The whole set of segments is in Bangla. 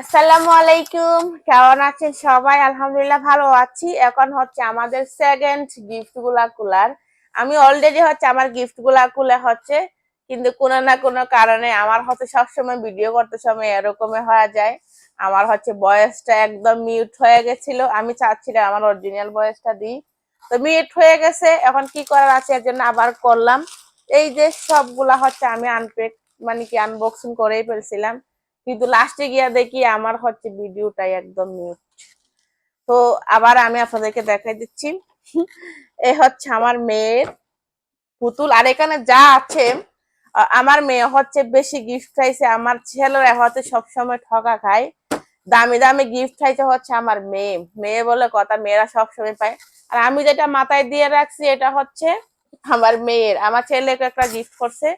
আসসালামু আলাইকুম। কেমন আছেন সবাই? আলহামদুলিল্লাহ ভালো আছি। এখন হচ্ছে আমাদের সেকেন্ড গিফটগুলা কুলার। আমি অলরেডি হচ্ছে আমার গিফটগুলা কুলে হচ্ছে, কিন্তু কোনো না কোনো কারণে আমার হচ্ছে সবসময় ভিডিও করতে সময় এরকমই হয়ে যায়। আমার হচ্ছে বয়সটা একদম মিউট হয়ে গেছিল। আমি চাচ্ছিলাম আমার অরিজিনাল বয়সটা দিই। তো মিউট হয়ে গেছে। এখন কি করার আছে? এর জন্য আবার করলাম। এই যে সবগুলা হচ্ছে আমি আনপেক মানে কি আনবক্সিং করেই ফেলছিলাম। কিন্তু লাস্টে গিয়া দেখি আমার হচ্ছে ভিডিওটাই একদম মিউট তো আবার আমি আপনাদেরকে দেখাই দিচ্ছি। এ হচ্ছে আমার মেয়ের পুতুল। আর এখানে যা আছে আমার মেয়ে হচ্ছে বেশি গিফট চাইছে। আমার ছেলেরা হচ্ছে সবসময় ঠকা খায়। দামি দামি গিফট চাইছে হচ্ছে আমার মেয়ে। মেয়ে বলে কথা, মেয়েরা সবসময় পায়। আর আমি যেটা মাথায় দিয়ে রাখছি, এটা হচ্ছে আমার মেয়ের। আমার ছেলেকে একটা গিফট করছে।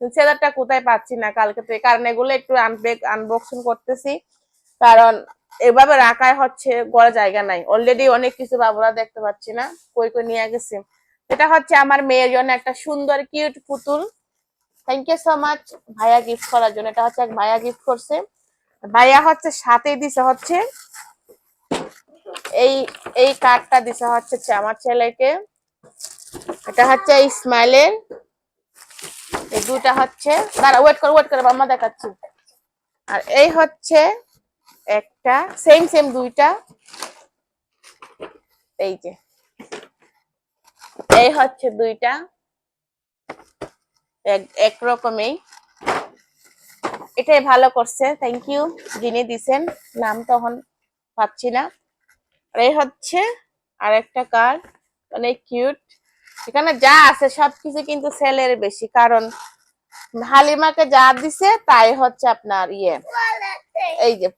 ছেলেরটা কোথায় পাচ্ছি না কালকে থেকে কারণ এগুলো একটু আনবেক আনবক্সিং করতেছি। কারণ এভাবে রাখায় হচ্ছে বড় জায়গা নাই। অলরেডি অনেক কিছু বাবুরা দেখতে পাচ্ছি না, কই কই নিয়ে গেছে। এটা হচ্ছে আমার মেয়ের জন্য একটা সুন্দর কিউট পুতুল। থ্যাংক ইউ সো মাচ ভাইয়া গিফট করার জন্য। এটা হচ্ছে এক ভাইয়া গিফট করছে। ভাইয়া হচ্ছে সাথে দিছে হচ্ছে, এই এই কার্ডটা দিছে হচ্ছে আমার ছেলেকে। এটা হচ্ছে ইসমাইলের এই দুটা হচ্ছে, দাঁড়া ওয়েট করো ওয়েট করো মাম্মা দেখাচ্ছি। আর এই হচ্ছে একটা সেম সেম দুইটা। এই যে। এই হচ্ছে দুইটা। এক- একরকমই। এটাই ভালো করছে থ্যাংক ইউ যিনি দিছেন, নাম তখন পাচ্ছি না। আর এই হচ্ছে আরেকটা কার্ড অনেক কিউট এখানে যা আছে সবকিছু কিন্তু সেলের বেশি, কারণ হালিমাকে যা দিছে তাই হচ্ছে আপনার ইয়ে। এই যে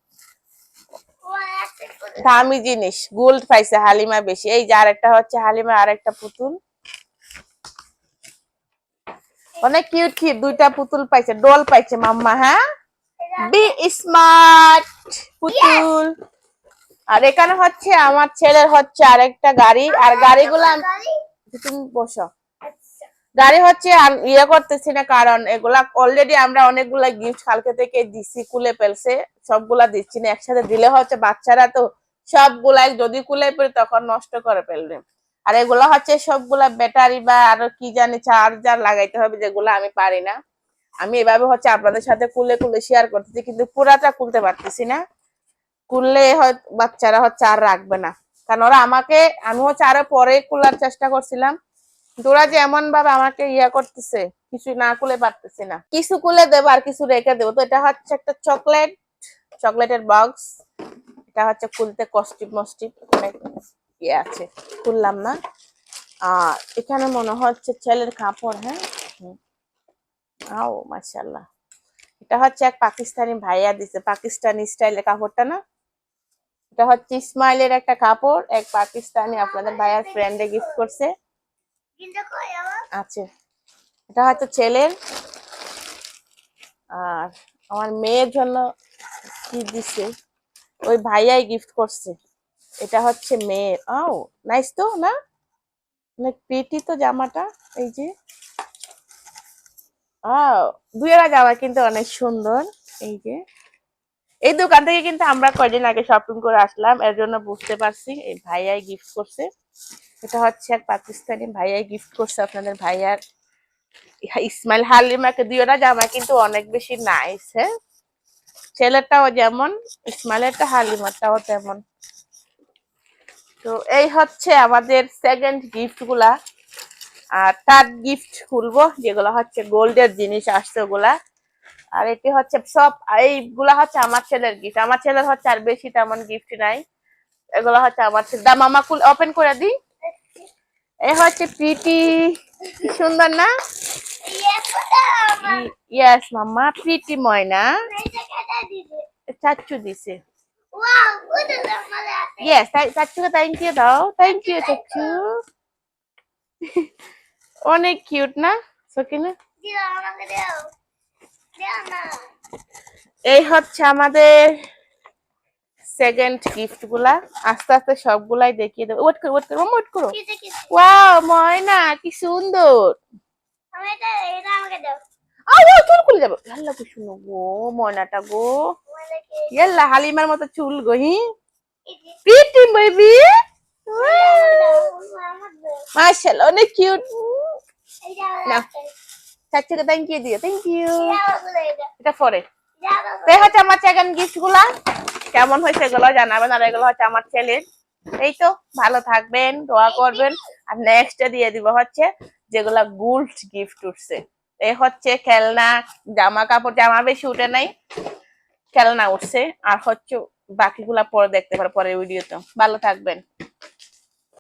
দামি জিনিস গোল্ড পাইছে হালিমা বেশি। এই যে আরেকটা হচ্ছে হালিমা, আরেকটা পুতুল। অনেক কিউট কিউট দুইটা পুতুল পাইছে ডল পাইছে মাম্মা হ্যাঁ? বি স্মার্ট পুতুল। আর এখানে হচ্ছে আমার ছেলের হচ্ছে আরেকটা গাড়ি, আর গাড়িগুলো তুমি বসো। গাড়ি হচ্ছে ইয়ে করতেছি না, কারণ এগুলা অলরেডি আমরা অনেকগুলা গিফট কালকে থেকে দিছি, কুলে ফেলছে, সবগুলা দিচ্ছি না, একসাথে দিলে হচ্ছে বাচ্চারা তো সবগুলাই যদি কুলে পেরে তখন নষ্ট করে ফেলবে। আর এগুলা হচ্ছে সবগুলা ব্যাটারি বা আরও কি জানি চার্জার লাগাইতে হবে যেগুলো আমি পারি না। আমি এভাবে হচ্ছে আপনাদের সাথে কুলে কুলে শেয়ার করতেছি, কিন্তু পুরাটা খুলতে পারতেছি না। কুললে বাচ্চারা হচ্ছে আর রাখবে না। কারণ ওরা আমাকে, আমি হচ্ছে আরও পরে কুলার চেষ্টা করছিলাম। ওরা যে এমন ভাবে আমাকে ইয়া করতেছে কিছু না কুলে পারতেছি না। কিছু কুলে দেবো আর কিছু রেখে দেবো। তো এটা হচ্ছে একটা চকলেট, চকলেটের বক্স। এটা হচ্ছে খুলতে কস্টিপ মস্টিপ অনেক ইয়ে আছে। খুললাম না। আর এখানে মনে হচ্ছে ছেলের কাপড় হ্যাঁ? হুম। আও মাশাল্লাহ এটা হচ্ছে এক পাকিস্তানি ভাইয়া দিছে, পাকিস্তানি স্টাইলের কাপড়টা না? এটা হচ্ছে ইসমাইলের একটা কাপড়, এক পাকিস্তানি আপনাদের ভাইয়ার ফ্রেন্ডে গিফট করছে। আছে। এটা হয়তো ছেলের। আর আমার মেয়ের জন্য কি দিছে? ওই ভাইয়াই গিফট করছে। এটা হচ্ছে মেয়ের। আও নাইস তো, না? অনেক প্রিটি তো জামাটা, এই যে। আও দুইয়েরা জামা কিন্তু অনেক সুন্দর, এই যে। এই দোকান থেকে কিন্তু আমরা কয়দিন আগে শপিং করে আসলাম। এর জন্য বুঝতে পারছি, এই ভাইয়াই গিফট করছে। এটা হচ্ছে এক পাকিস্তানি ভাইয়াই গিফট করছে আপনাদের ভাইয়ার। ইসমাইল হালিমাকে দুইটা জামা কিন্তু অনেক বেশি নাইস হ্যাঁ? ছেলেরটাও যেমন ইসমাইলেরটা হালিমারটাও তেমন। তো এই হচ্ছে আমাদের সেকেন্ড গিফটগুলা। আর থার্ড গিফট খুলবো, যেগুলো হচ্ছে গোল্ডের জিনিস আসছে ওগুলা। আর এটি হচ্ছে সব, এইগুলা হচ্ছে আমার ছেলের গিফট আমার ছেলের হচ্ছে আর বেশি তেমন গিফট নাই। এগুলা হচ্ছে আমার ছেলে। দা, মামা কুল ওপেন করে দিই এ হচ্ছে প্রীতি। সুন্দর না? ইয়েস মাম্মা প্রীতি ময়না। চাচ্চু দিছে। ইয়েস দাও। ইউ অনেক কিউট না, সকিনা? এই হচ্ছে আমাদের সেকেন্ড গিফটগুলা। আস্তে আস্তে সবগুলাই দেখিয়ে দেবো। ওয়েট করো ওয়েট করো ওয়েট করো। ওয়াও ময়না কি সুন্দর। চুল খুলে যাবে। আল্লাহ কি সুন্দর গো ময়নাটা গো। ইয়াল্লা হালিমার মতো চুল গহি প্রিটি বেবি মাশাআল্লাহ অনেক কিউট না চাচিকে থ্যাংক ইউ দিও থ্যাংক ইউ এটা পরে। তো হচ্ছে আমার সেকেন্ড গিফটগুলা কেমন হয়েছে এগুলো জানাবেন আর এগুলো হচ্ছে আমার ছেলের। এই তো ভালো থাকবেন দোয়া করবেন। আর নেক্সট দিয়ে দিব হচ্ছে যেগুলা গোল্ড গিফট উঠছে। এই হচ্ছে খেলনা জামা কাপড় জামা বেশি উঠে নাই খেলনা উঠছে। আর হচ্ছে বাকিগুলা পরে দেখতে পারো পরে ভিডিওতে ভালো থাকবেন।